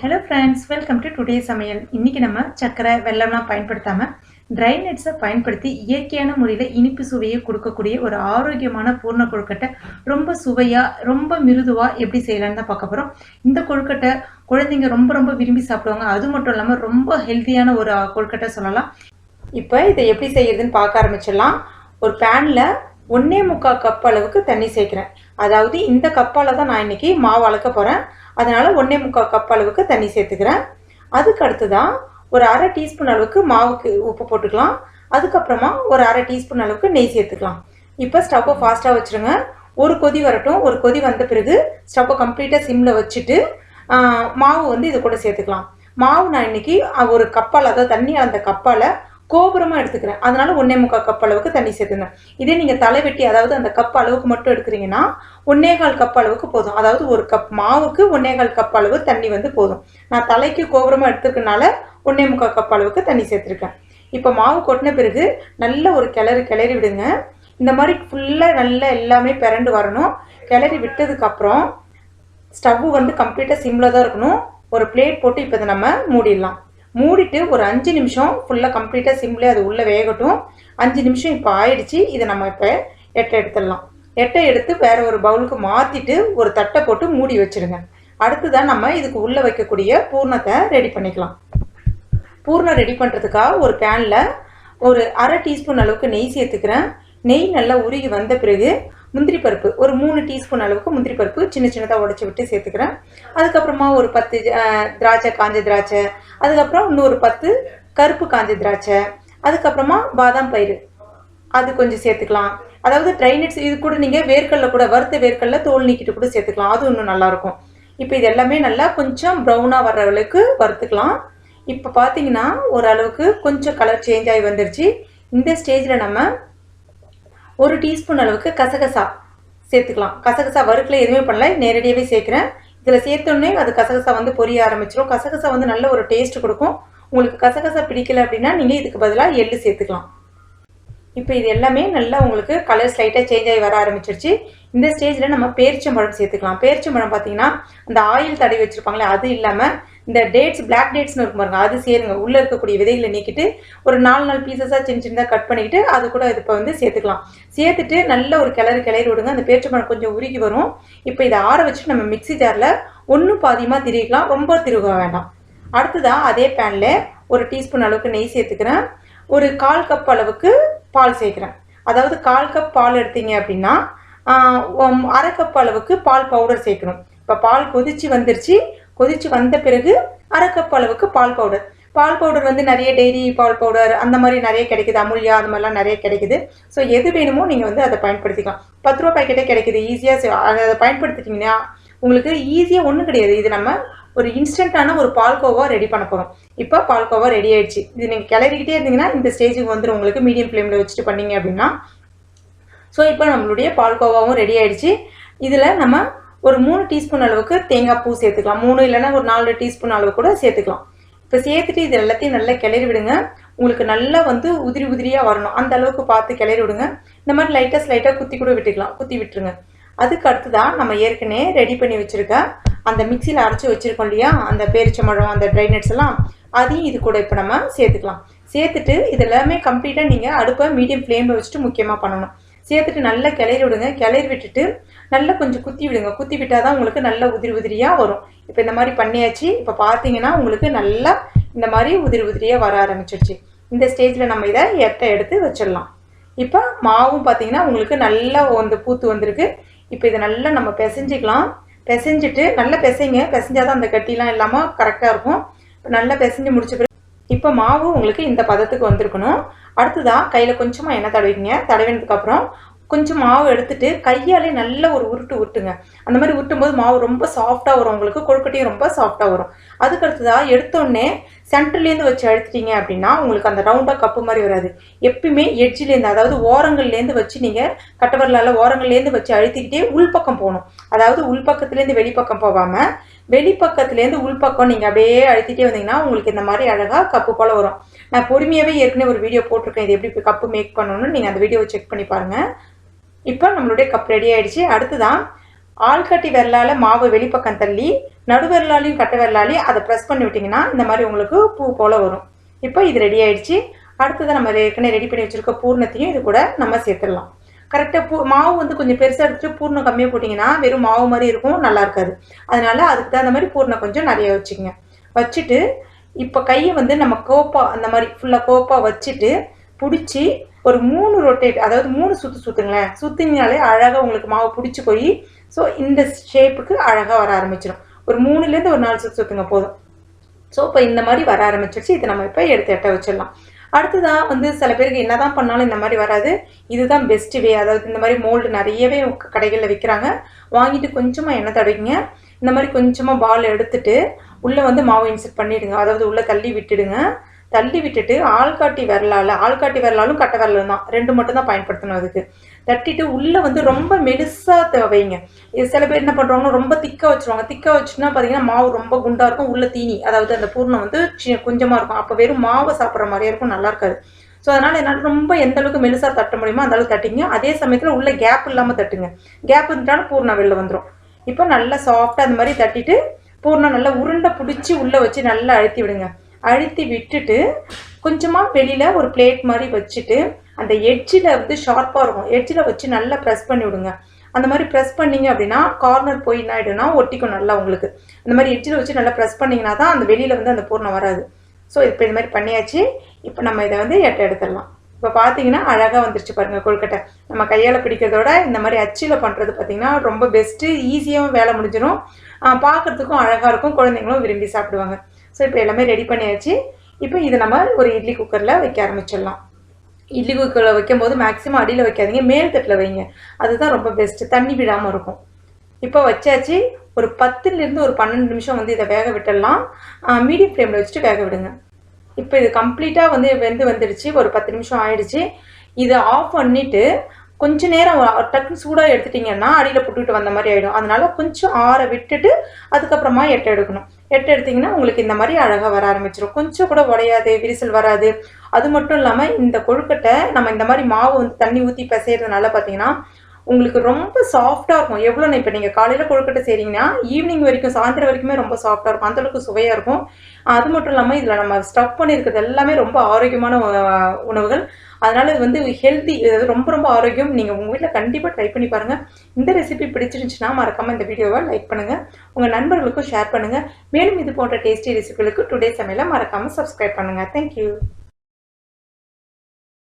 Hello friends welcome to today சமையல். இன்றைக்கி நம்ம சர்க்கரை வெல்லம்லாம் பயன்படுத்தாமல் ட்ரை நட்ஸை பயன்படுத்தி இயற்கையான முறையில் இனிப்பு சுவையை கொடுக்கக்கூடிய ஒரு ஆரோக்கியமான பூர்ண கொழுக்கட்டை ரொம்ப சுவையாக ரொம்ப மிருதுவாக எப்படி செய்யலான்னு தான் பார்க்க போகிறோம் இந்த கொழுக்கட்டை குழந்தைங்க ரொம்ப ரொம்ப விரும்பி சாப்பிடுவாங்க. அது மட்டும் இல்லாமல் ரொம்ப ஹெல்த்தியான ஒரு கொழுக்கட்டை சொல்லலாம். இப்போ இதை எப்படி செய்யறதுன்னு பார்க்க ஆரம்பிச்சிடலாம். ஒரு பேனில் ஒன்றே முக்கால் கப் அளவுக்கு தண்ணி சேர்க்குறேன். அதாவது இந்த கப்பால் தான் நான் இன்னைக்கு மாவு அளக்க போகிறேன் அதனால் ஒன்றே முக்கால் கப் அளவுக்கு தண்ணி சேர்த்துக்கிறேன். அதுக்கு அடுத்து தான் ஒரு அரை டீஸ்பூன் அளவுக்கு மாவுக்கு உப்பு போட்டுக்கலாம். அதுக்கப்புறமா ஒரு அரை டீஸ்பூன் அளவுக்கு நெய் சேர்த்துக்கலாம். இப்போ ஸ்டவ்வை ஃபாஸ்ட்டாக வச்சுருங்க. ஒரு கொதி வரட்டும். ஒரு கொதி வந்த பிறகு ஸ்டவ்வை கம்ப்ளீட்டாக சிம்மில் வச்சுட்டு மாவு வந்து இது கூட சேர்த்துக்கலாம். மாவு நான் இன்னைக்கு ஒரு கப்பால் அதாவது தண்ணி அந்த கப்பால் கோபுரமாக எடுத்துக்கிறேன். அதனால ஒன்றே முக்கால் கப் அளவுக்கு தண்ணி சேர்த்துருந்தேன். இதே நீங்கள் தலை வெட்டி அதாவது அந்த கப் அளவுக்கு மட்டும் எடுக்கிறீங்கன்னா ஒன்னேகால் கப் அளவுக்கு போதும். அதாவது ஒரு கப் மாவுக்கு ஒன்னேகால் கப் அளவு தண்ணி வந்து போதும். நான் தலைக்கு கோபுரமாக எடுத்துக்கனால ஒன்னே முக்கால் கப் அளவுக்கு தண்ணி சேர்த்துருக்கேன். இப்போ மாவு கொட்டின பிறகு நல்ல ஒரு கிளறு கிளறி விடுங்க. இந்த மாதிரி ஃபுல்லாக நல்லா எல்லாமே பிறண்டு வரணும். கிளறி விட்டதுக்கப்புறம் ஸ்டவ் வந்து கம்ப்ளீட்டாக சிம்மில் தான் இருக்கணும். ஒரு பிளேட் போட்டு இப்போ இதை நம்ம மூடிடலாம். மூடிட்டு ஒரு அஞ்சு நிமிஷம் ஃபுல்லாக கம்ப்ளீட்டாக சிம்லேயே அது உள்ளே வேகட்டும். அஞ்சு நிமிஷம் இப்போ ஆயிடுச்சு. இதை நம்ம இப்போ எட்டை எடுத்துடலாம். எட்டை எடுத்து வேறு ஒரு பவுலுக்கு மாற்றிட்டு ஒரு தட்டை போட்டு மூடி வச்சிருங்க. அடுத்துதான் நம்ம இதுக்கு உள்ளே வைக்கக்கூடிய பூர்ணத்தை ரெடி பண்ணிக்கலாம். பூர்ணம் ரெடி பண்ணுறதுக்காக ஒரு பேனில் ஒரு அரை டீஸ்பூன் அளவுக்கு நெய் சேர்த்துக்கிறேன். நெய் நல்லா உருகி வந்த பிறகு முந்திரி பருப்பு ஒரு மூணு டீஸ்பூன் அளவுக்கு முந்திரி பருப்பு சின்ன சின்னதாக உடச்சி விட்டு சேர்த்துக்கிறேன். அதுக்கப்புறமா ஒரு பத்து திராட்சை காஞ்ச திராட்சை. அதுக்கப்புறம் இன்னொரு பத்து கருப்பு காஞ்ச திராட்சை. அதுக்கப்புறமா பாதாம் பயிறு. அது கொஞ்சம் சேர்த்துக்கலாம். அதாவது ட்ரைனட்ஸ் இது கூட நீங்கள் வேர்க்கடலில் கூட வறுத்த வேர்க்கடலில் தோல் நீக்கிட்டு கூட சேர்த்துக்கலாம். அது இன்னும் நல்லாயிருக்கும் இப்போ இது எல்லாமே நல்லா கொஞ்சம் ப்ரௌனாக வர்ற அளவுக்கு வறுத்துக்கலாம். இப்போ பார்த்தீங்கன்னா ஓரளவுக்கு கொஞ்சம் கலர் சேஞ்ச் ஆகி வந்துருச்சு. இந்த ஸ்டேஜில் நம்ம ஒரு டீஸ்பூன் அளவுக்கு கசகசா சேர்த்துக்கலாம். கசகசா வறுக்கல எதுவுமே பண்ணல. நேரடியாகவே சேர்க்குறேன். இதில் சேர்த்தோடனே அது கசகசா வந்து பொரிய ஆரம்பிச்சிடும் கசகசா வந்து நல்ல ஒரு டேஸ்ட் கொடுக்கும். உங்களுக்கு கசகசா பிடிக்கல அப்படின்னா நீங்கள் இதுக்கு பதிலாக எள்ளு சேர்த்துக்கலாம். இப்போ இது எல்லாமே நல்லா உங்களுக்கு கலர் ஸ்லைட்டாக சேஞ்ச் ஆகி வர ஆரம்பிச்சிருச்சு. இந்த ஸ்டேஜில் நம்ம பேரிச்சம்பழம் சேர்த்துக்கலாம். பேரிச்சம்பழம் பார்த்தீங்கன்னா அந்த ஆயில் தடவி வச்சுருப்பாங்களே அது இல்லாமல் இந்த டேட்ஸ் பிளாக் டேட்ஸ்னு இருக்கும் பாருங்க அது சேருங்க. உள்ளே இருக்கக்கூடிய விதைகளை நீக்கிட்டு ஒரு நாலு நாலு பீசஸாக சின்ன சின்னதாக கட் பண்ணிக்கிட்டு அது கூட இது இப்போ வந்து சேர்த்துக்கலாம். சேர்த்துட்டு நல்ல ஒரு கிளறி கிளறி விடுங்க. அந்த பேரிச்சம்பழம் கொஞ்சம் உருகி வரும். இப்போ இதை ஆற வச்சுட்டு நம்ம மிக்ஸி ஜாரில் ஒன்றும் பாதியமாக திருவிக்கலாம் ரொம்ப திருக வேண்டாம். அடுத்ததாக அதே பேனில் ஒரு டீஸ்பூன் அளவுக்கு நெய் சேர்த்துக்கிறேன். ஒரு கால் கப் அளவுக்கு பால் சேர்க்குறேன். அதாவது கால் கப் பால் எடுத்தீங்க அப்படின்னா அரை கப் அளவுக்கு பால் பவுடர் சேர்க்கணும். இப்போ பால் கொதிச்சு வந்துருச்சு. கொதிச்சு வந்த பிறகு அரை கப் அளவுக்கு பால் பவுடர் பால் பவுடர் வந்து நிறைய டெய்ரி பால் பவுடர் அந்த மாதிரி நிறைய கிடைக்குது. அமுல்யா அது மாதிரிலாம் நிறைய கிடைக்குது. ஸோ எது வேணுமோ நீங்கள் வந்து அதை பயன்படுத்திக்கலாம். பத்து ரூபா பாக்கெட்டே கிடைக்குது. ஈஸியாக அதை பயன்படுத்திட்டிங்கன்னா உங்களுக்கு ஈஸியாக ஒன்றும் கிடையாது. இது நம்ம ஒரு இன்ஸ்டன்ட்டான ஒரு பால்கோவா ரெடி பண்ண போகிறோம் இப்போ பால்கோவா ரெடி ஆயிடுச்சு. இது நீங்கள் கிளறிக்கிட்டே இருந்தீங்கன்னா இந்த ஸ்டேஜுக்கு வந்துடும் உங்களுக்கு மீடியம் ஃப்ளேமில் வச்சுட்டு பண்ணீங்க அப்படின்னா. ஸோ இப்போ நம்மளுடைய பால்கோவாவும் ரெடி ஆயிடுச்சு. இதில் நம்ம ஒரு மூணு டீஸ்பூன் அளவுக்கு தேங்காய் பூ சேர்த்துக்கலாம். மூணு இல்லைன்னா ஒரு நாலு டீஸ்பூன் அளவு கூட சேர்த்துக்கலாம். இப்போ சேர்த்துட்டு இது எல்லாத்தையும் நல்லா கிளறி விடுங்க. உங்களுக்கு நல்லா வந்து உதிரி உதிரியாக வரணும். அந்த அளவுக்கு பார்த்து கிளறி விடுங்க. இந்த மாதிரி லைட்டாக ஸ்லைட்டாக குத்தி கூட விட்டுக்கலாம். குத்தி விட்டுருங்க. அதுக்கு அடுத்ததான் நம்ம ஏற்கனவே ரெடி பண்ணி வச்சுருக்க அந்த மிக்சியில் அரைச்சி வச்சுருக்கோம் இல்லையா? அந்த பேரிச்சம்பழம் அந்த ட்ரை நட்ஸ் எல்லாம் அதையும் இது கூட இப்போ நம்ம சேர்த்துக்கலாம். சேர்த்துட்டு இது எல்லாமே கம்ப்ளீட்டாக நீங்கள் அடுப்பை மீடியம் ஃப்ளேமில் வச்சுட்டு முக்கியமாக பண்ணணும். சேர்த்துட்டு நல்லா கிளறி விடுங்க. கிளறி விட்டுட்டு நல்லா கொஞ்சம் குத்தி விடுங்க. குத்தி விட்டால் தான் உங்களுக்கு நல்ல உதிரி உதிரியாக வரும். இப்போ இந்த மாதிரி பண்ணியாச்சு. இப்போ பார்த்தீங்கன்னா உங்களுக்கு நல்லா இந்த மாதிரி உதிரி உதிரியாக வர ஆரம்பிச்சிருச்சு. இந்த ஸ்டேஜில் நம்ம இதை எட்டை எடுத்து வச்சிடலாம். இப்போ மாவும் பார்த்தீங்கன்னா உங்களுக்கு நல்லா வந்து பூத்து வந்திருக்கு. இப்போ இதை நல்லா நம்ம பிசைஞ்சிக்கலாம். பிசைஞ்சிட்டு நல்லா பிசைங்க. பிசைஞ்சாதான் அந்த கட்டிலாம் இல்லாமல் கரெக்டாக இருக்கும். இப்போ நல்லா பிசைஞ்சு முடிச்ச பிறகு இப்போ மாவு உங்களுக்கு இந்த பதத்துக்கு வந்திருக்கணும். அடுத்ததாக கையில் கொஞ்சமாக எண்ணெய் தடவிங்க தடவினதுக்கப்புறம் கொஞ்சம் மாவு எடுத்துட்டு கையாலே நல்ல ஒரு உருட்டு உருட்டுங்க. அந்த மாதிரி உருட்டும் போது மாவு ரொம்ப சாஃப்டாக வரும் உங்களுக்கு. கொழுக்கட்டையும் ரொம்ப சாஃப்டாக வரும். அதுக்கு அடுத்ததாக எடுத்தோடனே சென்டர்லேருந்து வச்சு அழுத்திட்டீங்க அப்படின்னா உங்களுக்கு அந்த ரவுண்டாக கப்பு மாதிரி வராது. எப்பயுமே எட்ஜிலேருந்து அதாவது ஓரங்கள்லேருந்து வச்சு நீங்கள் கட்டவரலால் ஓரங்கள்லேருந்து வச்சு அழுத்திக்கிட்டே உள்பக்கம் போகணும். அதாவது உள்பக்கத்துலேருந்து வெளிப்பக்கம் போகாமல் வெளிப்பக்கத்துலேருந்து உள்பக்கம் நீங்கள் அப்படியே அழுத்திட்டே வந்தீங்கன்னா உங்களுக்கு இந்த மாதிரி அழகாக கப்பு போல் வரும். நான் பொறுமையாகவே ஏற்கனவே ஒரு வீடியோ போட்டிருக்கேன். இது எப்படி கப்பு மேக் பண்ணணும்னு நீங்கள் அந்த வீடியோவை செக் பண்ணி பாருங்கள் இப்போ நம்மளுடைய கப் ரெடி ஆகிடுச்சு அடுத்து தான் ஆள்கட்டி விரலால் மாவு வெளிப்பக்கம் தள்ளி நடுவரலாலையும் கட்டை விரலாலையும் அதை ப்ரெஸ் பண்ணி விட்டிங்கன்னா இந்த மாதிரி உங்களுக்கு பூ போல் வரும். இப்போ இது ரெடி ஆயிடுச்சு. அடுத்ததை நம்ம ஏற்கனவே ரெடி பண்ணி வச்சுருக்க பூர்ணத்தையும் இது கூட நம்ம சேர்த்துடலாம். கரெக்டாக பூ மாவு வந்து கொஞ்சம் பெருசாக எடுத்துட்டு பூர்ணம் கம்மியாக போட்டிங்கன்னா வெறும் மாவு மாதிரி இருக்கும் நல்லா இருக்காது. அதனால அதுக்கு தகுந்த மாதிரி பூர்ணம் கொஞ்சம் நிறையா வச்சுக்கோங்க. வச்சுட்டு இப்போ கையை வந்து நம்ம கோப்பா அந்த மாதிரி ஃபுல்லாக கோப்பா வச்சுட்டு பிடிச்சி ஒரு மூணு ரொட்டேட் அதாவது மூணு சுற்று சுற்றுங்களேன் சுற்றினாலே அழகாக உங்களுக்கு மாவு பிடிச்சி போய் ஸோ இந்த ஷேப்புக்கு அழகாக வர ஆரம்பிச்சிடும் ஒரு மூணுலேருந்து ஒரு நாலு சுத்து சுற்றுங்க போதும். ஸோ இப்போ இந்த மாதிரி வர ஆரம்பிச்சிருச்சு. இதை நம்ம இப்போ எடுத்து எட்ட வச்சிடலாம். அடுத்ததாக வந்து சில பேருக்கு என்ன தான் பண்ணாலும் இந்த மாதிரி வராது. இதுதான் பெஸ்ட் வே அதாவது இந்த மாதிரி மோல்டு நிறையவே கடைகளில் விற்கிறாங்க வாங்கிட்டு கொஞ்சமாக எண்ணெய் தடவிங்க. இந்த மாதிரி கொஞ்சமாக பால் எடுத்துட்டு உள்ளே வந்து மாவு இன்சர்ட் பண்ணிவிடுங்க அதாவது உள்ளே தள்ளி விட்டுடுங்க. தள்ளி விட்டுட்டு ஆள்காட்டி விரலால் ஆள்காட்டி விரலாலும் கட்டை விரலும் தான். ரெண்டு மட்டும் தான் பயன்படுத்தணும் அதுக்கு. தட்டிட்டு உள்ளே வந்து ரொம்ப மெலிசாக வைங்க. இது சில பேர் என்ன பண்ணுறாங்கன்னா ரொம்ப திக்காக வச்சுருவாங்க. திக்காக வச்சுன்னா பார்த்தீங்கன்னா மாவு ரொம்ப குண்டாக இருக்கும். உள்ள தீனி அதாவது அந்த பூர்ணம் வந்து கொஞ்சமாக இருக்கும். அப்போ வெறும் மாவை சாப்பிட்ற மாதிரியே இருக்கும். நல்லா இருக்காது. ஸோ அதனால் என்னால் ரொம்ப எந்த அளவுக்கு மெலிசாக தட்ட முடியுமோ அந்த அளவுக்கு தட்டிங்க. அதே சமயத்தில் உள்ள கேப் இல்லாமல் தட்டுங்க. கேப் இருந்தாலும் பூர்ணம் வெளில வந்துடும் இப்போ நல்லா சாஃப்டாக அந்த மாதிரி தட்டிட்டு பூர்ணம் நல்லா உருண்டை பிடிச்சி உள்ளே வச்சு நல்லா அழுத்தி விடுங்க. அழுத்தி விட்டுட்டு கொஞ்சமாக வெளியில் ஒரு பிளேட் மாதிரி வச்சுட்டு அந்த எட்ஜில் வந்து ஷார்ப்பாக இருக்கும். எட்ஜில் வச்சு நல்லா ப்ரெஸ் பண்ணி விடுங்க. அந்த மாதிரி ப்ரெஸ் பண்ணிங்க அப்படின்னா கார்னர் போய் என்ன ஆகிடும்னா ஒட்டிக்கும் நல்லா உங்களுக்கு. அந்த மாதிரி எட்ஜில் வச்சு நல்லா ப்ரெஸ் பண்ணிங்கன்னா தான் அந்த வெளியில் வந்து அந்த பூர்ணம் வராது. ஸோ இப்போ இந்த மாதிரி பண்ணியாச்சு. இப்போ நம்ம இதை வந்து எட்ட எடுத்துடலாம். இப்போ பார்த்தீங்கன்னா அழகாக வந்துருச்சு பாருங்கள் கொழுக்கட்டை. நம்ம கையால் பிடிக்கிறதோட இந்த மாதிரி அச்சில் பண்ணுறது பார்த்தீங்கன்னா ரொம்ப பெஸ்ட்டு ஈஸியாகவும் வேலை முடிஞ்சிடும். பார்க்குறதுக்கும் அழகாக இருக்கும். குழந்தைங்களும் விரும்பி சாப்பிடுவாங்க. ஸோ இப்போ எல்லாமே ரெடி பண்ணியாச்சு. இப்போ இதை நம்ம ஒரு இட்லி குக்கரில் வைக்க ஆரம்பிச்சிடலாம். இட்லி குக்கரில் வைக்கும்போது மேக்ஸிமம் அடியில் வைக்காதீங்க மேல் தட்டில் வைங்க. அதுதான் ரொம்ப பெஸ்ட்டு தண்ணி விடாமல் இருக்கும். இப்போ வச்சாச்சு ஒரு பத்துலேருந்து ஒரு பன்னெண்டு நிமிஷம் வந்து இதை வேக விட்டுடலாம். மீடியம் ஃப்ளேமில் வச்சுட்டு வேக விடுங்க. இப்போ இது கம்ப்ளீட்டாக வந்து வெந்து வந்துடுச்சு ஒரு பத்து நிமிஷம் ஆயிடுச்சு. இதை ஆஃப் பண்ணிவிட்டு கொஞ்ச நேரம் டக்குன்னு சூடாக எடுத்துட்டிங்கன்னா அடியில் புட்டுக்கிட்டு வந்த மாதிரி ஆகிடும் அதனால கொஞ்சம் ஆற விட்டுட்டு அதுக்கப்புறமா எட்டை எடுக்கணும். எட்டை எடுத்திங்கன்னா உங்களுக்கு இந்த மாதிரி அழகாக வர ஆரம்பிச்சிடும் கொஞ்சம் கூட உடையாது விரிசல் வராது. அது மட்டும் இல்லாமல் இந்த கொழுக்கட்டை நம்ம இந்த மாதிரி மாவு வந்து தண்ணி ஊற்றி பிசைறதுனால பார்த்தீங்கன்னா உங்களுக்கு ரொம்ப சாஃப்டாக இருக்கும். எவ்வளோ இப்போ நீங்கள் காலையில் கொழுக்கட்டை செய்கிறீங்கன்னா ஈவினிங் வரைக்கும் சாயந்தரம் வரைக்குமே ரொம்ப சாஃப்டாக இருக்கும். அந்தளவுக்கு சுவையாக இருக்கும். அது மட்டும் இல்லாமல் இதில் நம்ம ஸ்டஃப் பண்ணியிருக்கிறது எல்லாமே ரொம்ப ஆரோக்கியமான உணவுகள். அதனால் இது வந்து ஹெல்த்தி இது ரொம்ப ரொம்ப ஆரோக்கியம். நீங்கள் உங்கள் வீட்டில் கண்டிப்பாக ட்ரை பண்ணி பாருங்கள் இந்த ரெசிபி பிடிச்சிருந்துச்சுன்னா மறக்காமல் இந்த வீடியோவை லைக் பண்ணுங்கள் உங்கள் நண்பர்களுக்கும் ஷேர் பண்ணுங்கள் மேலும் இது போன்ற டேஸ்டி ரெசிபிகளுக்கு டுடே சமையலை மறக்காமல் சப்ஸ்கிரைப் பண்ணுங்கள் தேங்க்யூ